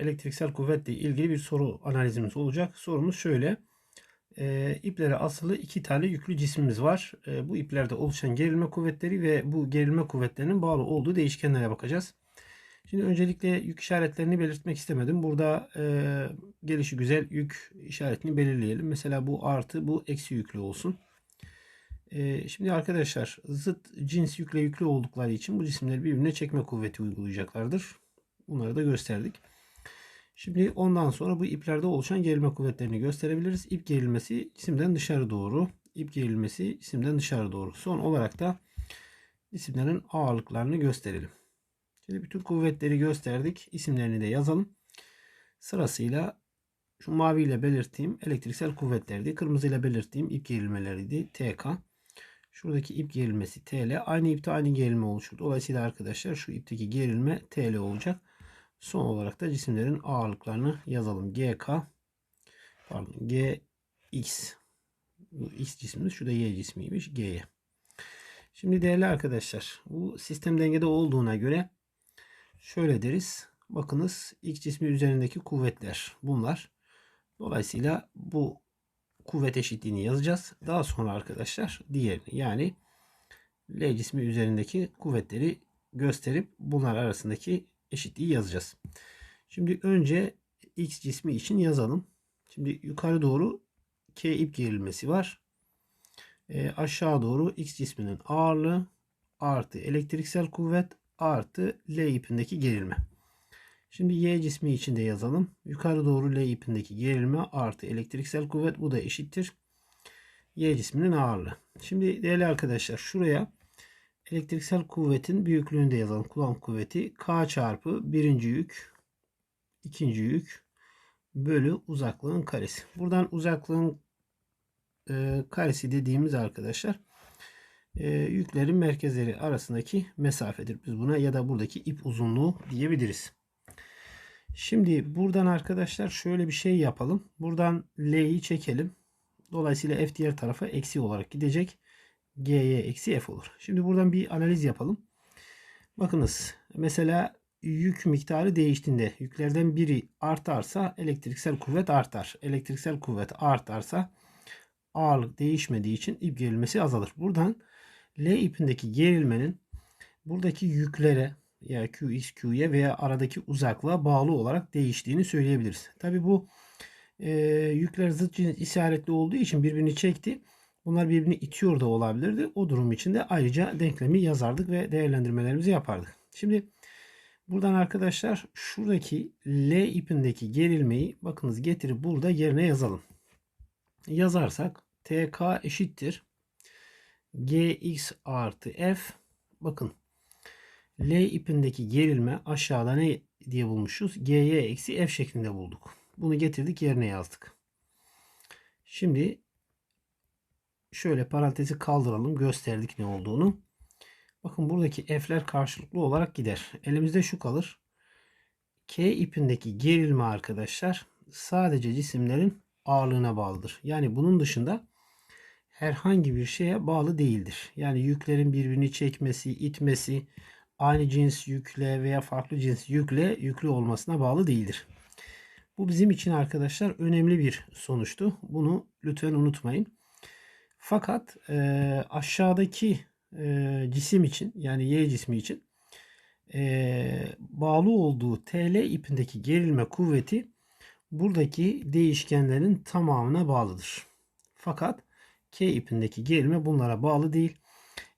elektriksel kuvvetle ilgili bir soru analizimiz olacak. Sorumuz şöyle. E, iplere asılı iki tane yüklü cismimiz var. E, bu iplerde oluşan gerilme kuvvetleri ve bu gerilme kuvvetlerinin bağlı olduğu değişkenlere bakacağız. Şimdi öncelikle yük işaretlerini belirtmek istemedim. Burada e, gelişi güzel yük işaretini belirleyelim. Mesela bu artı, bu eksi yüklü olsun. E, şimdi arkadaşlar zıt cins yükle yüklü oldukları için bu cisimleri birbirine çekme kuvveti uygulayacaklardır. Bunları da gösterdik. Şimdi ondan sonra bu iplerde oluşan gerilme kuvvetlerini gösterebiliriz. İp gerilmesi cisimden dışarı doğru. ip gerilmesi cisimden dışarı doğru. Son olarak da cisimlerin ağırlıklarını gösterelim. Şimdi bütün kuvvetleri gösterdik. İsimlerini de yazalım. Sırasıyla şu mavi ile belirttiğim elektriksel kuvvetlerdi. Kırmızı ile belirttiğim ip gerilmeleriydi. TK. Şuradaki ip gerilmesi TL. Aynı ipte aynı gerilme oluşur. Dolayısıyla arkadaşlar şu ipteki gerilme TL olacak. Son olarak da cisimlerin ağırlıklarını yazalım. GK pardon GX bu X cismimiz. Şu da Y cismiymiş. G'ye. Şimdi değerli arkadaşlar bu sistem dengede olduğuna göre şöyle deriz. Bakınız X cismi üzerindeki kuvvetler bunlar. Dolayısıyla bu kuvvet eşitliğini yazacağız. Daha sonra arkadaşlar diğerini yani L cismi üzerindeki kuvvetleri gösterip bunlar arasındaki eşitliği yazacağız. Şimdi önce X cismi için yazalım. Şimdi yukarı doğru K ip gerilmesi var. E, aşağı doğru X cisminin ağırlığı artı elektriksel kuvvet artı L ipindeki gerilme. Şimdi Y cismi için de yazalım. Yukarı doğru L ipindeki gerilme artı elektriksel kuvvet bu da eşittir. Y cisminin ağırlığı. Şimdi değerli arkadaşlar şuraya elektriksel kuvvetin büyüklüğünü de yazalım. Kullanım kuvveti K çarpı birinci yük ikinci yük bölü uzaklığın karesi. Buradan uzaklığın e, karesi dediğimiz arkadaşlar e, yüklerin merkezleri arasındaki mesafedir. Biz buna ya da buradaki ip uzunluğu diyebiliriz. Şimdi buradan arkadaşlar şöyle bir şey yapalım. Buradan L'yi çekelim. Dolayısıyla F diğer tarafa eksi olarak gidecek. G'ye eksi F olur. Şimdi buradan bir analiz yapalım. Bakınız mesela yük miktarı değiştiğinde yüklerden biri artarsa elektriksel kuvvet artar. Elektriksel kuvvet artarsa ağırlık değişmediği için ip gerilmesi azalır. Buradan L ipindeki gerilmenin buradaki yüklere ya QX, Q'ye veya aradaki uzaklığa bağlı olarak değiştiğini söyleyebiliriz. Tabi bu e, yükler zıt işaretli olduğu için birbirini çekti. Bunlar birbirini itiyor da olabilirdi. O durum için de ayrıca denklemi yazardık ve değerlendirmelerimizi yapardık. Şimdi buradan arkadaşlar şuradaki L ipindeki gerilmeyi bakınız getirip burada yerine yazalım. Yazarsak TK eşittir. GX artı F bakın L ipindeki gerilme aşağıda ne diye bulmuşuz? GY eksi F şeklinde bulduk. Bunu getirdik yerine yazdık. Şimdi şöyle parantezi kaldıralım. Gösterdik ne olduğunu. Bakın buradaki F'ler karşılıklı olarak gider. Elimizde şu kalır. K ipindeki gerilme arkadaşlar sadece cisimlerin ağırlığına bağlıdır. Yani bunun dışında herhangi bir şeye bağlı değildir. Yani yüklerin birbirini çekmesi, itmesi, aynı cins yükle veya farklı cins yükle yüklü olmasına bağlı değildir. Bu bizim için arkadaşlar önemli bir sonuçtu. Bunu lütfen unutmayın. Fakat e, aşağıdaki e, cisim için yani Y cismi için e, bağlı olduğu TL ipindeki gerilme kuvveti buradaki değişkenlerin tamamına bağlıdır. Fakat K ipindeki gerilme bunlara bağlı değil.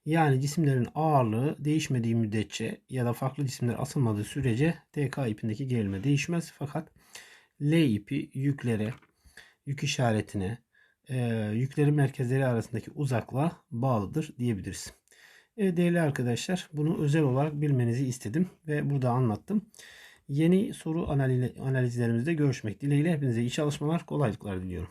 Yani cisimlerin ağırlığı değişmediği müddetçe ya da farklı cisimler asılmadığı sürece DK ipindeki gerilme değişmez. Fakat L ipi yüklere, yük işaretine, e, yüklerin merkezleri arasındaki uzaklığa bağlıdır diyebiliriz. Evet değerli arkadaşlar bunu özel olarak bilmenizi istedim ve burada anlattım. Yeni soru analizlerimizde görüşmek dileğiyle hepinize iyi çalışmalar, kolaylıklar diliyorum.